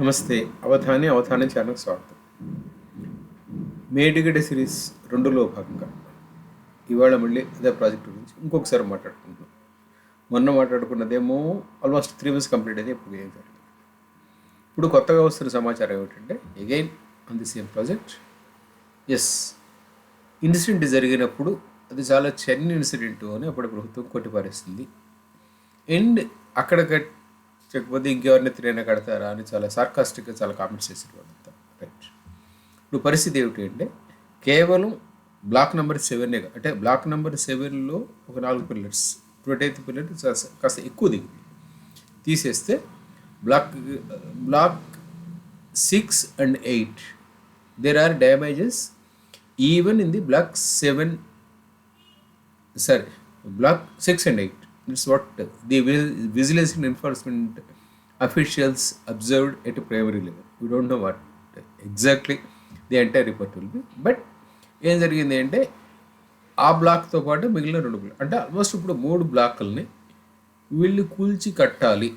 నమస్తే. అవధాని అవధాని ఛానల్కి స్వాగతం. మేడిగడ్డ సిరీస్ రెండులో భాగంగా. ఇవాళ మళ్ళీ అదే ప్రాజెక్ట్ గురించి ఇంకొకసారి మాట్లాడుకుంటున్నాం మొన్న మాట్లాడుకున్నదేమో ఆల్మోస్ట్ త్రీ మంత్స్ కంప్లీట్ అయితే ఇప్పుడు ఏం జరిగింది. ఇప్పుడు కొత్తగా వస్తున్న సమాచారం ఏమిటంటే again on the same project as incident జరిగినప్పుడు అది చాలా చెన్న ఇన్సిడెంట్ అని అప్పుడు ప్రభుత్వం కొట్టిపారేస్తుంది అండ్ అక్కడ చెప్పకపోతే ఇంకెవరిని తిరిగిన కడతారా అని చాలా సార్కాస్టిక్గా చాలా కామెంట్స్ చేశారు వాళ్ళంతా రైట్ ఇప్పుడు పరిస్థితి ఏమిటి అంటే కేవలం బ్లాక్ నెంబర్ సెవెన్ అంటే బ్లాక్ నెంబర్ సెవెన్లో ఒక నాలుగు పిల్లర్స్ ట్వంటీ ఎయిత్ పిల్లర్ కాస్త ఎక్కువ దిగింది తీసేస్తే block block six and eight there are damages even in the block seven sorry block six and eight It's what the vi- vigilance and enforcement officials observed at a primary level. We don't know what exactly the entire report will be. But ఏం జరిగింది అంటే ఆ బ్లాక్తో పాటు మిగిలిన రెండు black అంటే almost ఇప్పుడు మూడు బ్లాకుల్ని వీళ్ళు కూల్చి కట్టాలి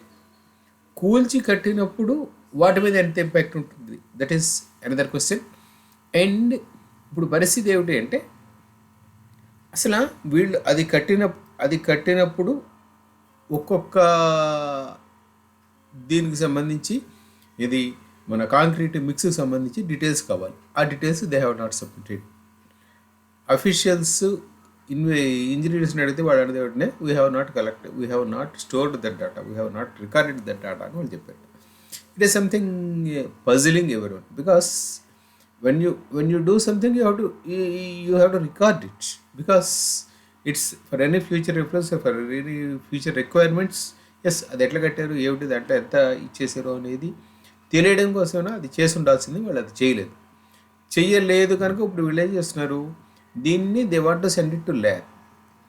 కూల్చి కట్టినప్పుడు వాటి మీద ఎంత ఇంపాక్ట్ ఉంటుంది that is another question and ఇప్పుడు పరిస్థితి ఏమిటి అంటే అసలు వీళ్ళు అది కట్టిన అది కట్టినప్పుడు ఒక్కొక్క దీనికి సంబంధించి ఇది మన కాంక్రీట్ మిక్స్కి సంబంధించి డీటెయిల్స్ కావాలి. ఆ details they have not submitted. Officials in ఇంజనీర్స్ని అడిగితే వాడు అడిగితే వెంటనే we have not collect we have not stored that data we have not recorded that data అని వాళ్ళు చెప్పారు. ఇట్ ఈస్ సంథింగ్ పజిలింగ్ ఎవరి one because when you when you do something you have to you have to record it because it's for any future reference for any future requirements as అది ఎట్లా కట్టారు ఏమిటి దాంట్లో ఎంత ఇచ్చేసారు అనేది తెలియడం కోసమైనా? అది చేసి ఉండాల్సింది వాళ్ళు అది చేయలేదు. చెయ్యలేదు కనుక ఇప్పుడు వీళ్ళు ఏం చేస్తున్నారు? దీన్ని they want to send it to lab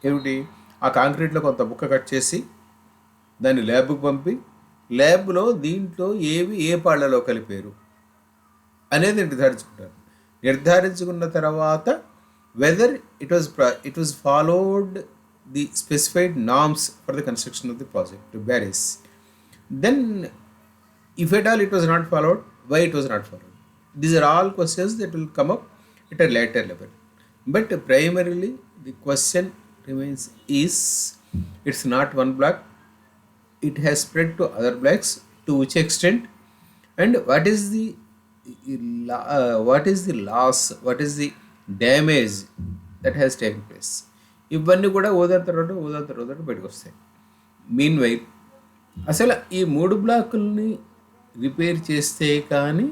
ఏమిటి? ఆ కాంక్రీట్లో కొంత బుక్క కట్ చేసి దాన్ని ల్యాబ్కి పంపి ల్యాబ్లో దీంట్లో ఏవి ఏ పాళ్ళలో కలిపారు అనేది నిర్ధారించుకుంటారు. నిర్ధారించుకున్న తర్వాత whether it was it was followed the specified norms for the construction of the project to Paris. Then, if at all it was not followed, why it was not followed? These are all questions that will come up at a later level. But primarily, the question remains is it's not one block, it has spread to other blocks to which extent, and what is the uh, what is the loss, what is the damage that has take place ఇవన్నీ కూడా ఓదాన్ తర్వాత ఓదాన్ తర్వాత బయటకు వస్తాయి. Mean while అసలు ఈ మూడు బ్లాకుల్ని repair చేస్తే కానీ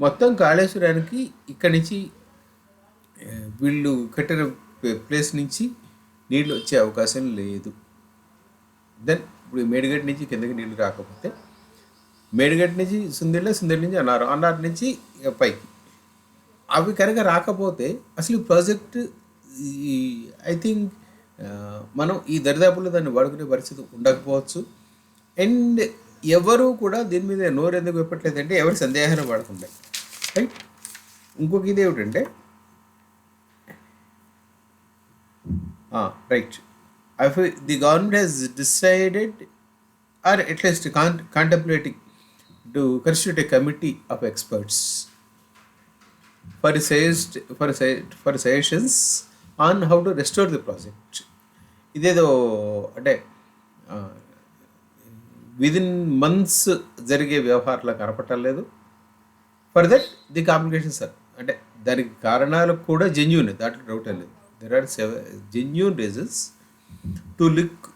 మొత్తం కాళేశ్వరానికి ఇక్కడి నుంచి వీళ్ళు కట్టిన ప్లేస్ నుంచి నీళ్ళు వచ్చే అవకాశం లేదు. దెన్ ఇప్పుడు మేడిగడ్డ నుంచి కిందకి నీళ్ళు రాకపోతే మేడిగడ్డ నుంచి సుందిళ్ళ సుందిళ్ళ నుంచి అన్నారు. అన్నారు నుంచి ఇక పైకి. అవి కనుక రాకపోతే అసలు ఈ ప్రాజెక్ట్ ఈ ఐ థింక్ మనం ఈ దరిదాపుల్లో దాన్ని వాడుకునే పరిస్థితి ఉండకపోవచ్చు. అండ్ ఎవరు కూడా దీని మీద నోరు ఎందుకు చెప్పట్లేదంటే ఎవరి సందేహాలు పడకుండా రైట్ ఇంకొక ఇది ఏమిటంటే రైట్. ఐ ఫీ government government decided decided or least contemplating to constitute a committee of experts for suggest for for suggestions on how to restore the project ఇదేదో అంటే విదిన్ మంత్స్ జరిగే వ్యవహారాలు కనపడటం లేదు. For that the complication sir అంటే దానికి కారణాలు కూడా జెన్యున్ దాట్ డౌట్ లేదు. There are several genuine reasons to look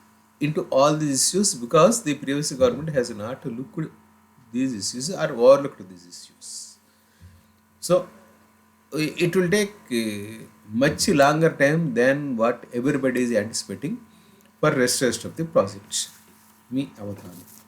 into all these issues because the previous government has not look these issues or overlook these issues so it will take uh, much longer time than what everybody is anticipating for restoration of the project. Me, Avadhani.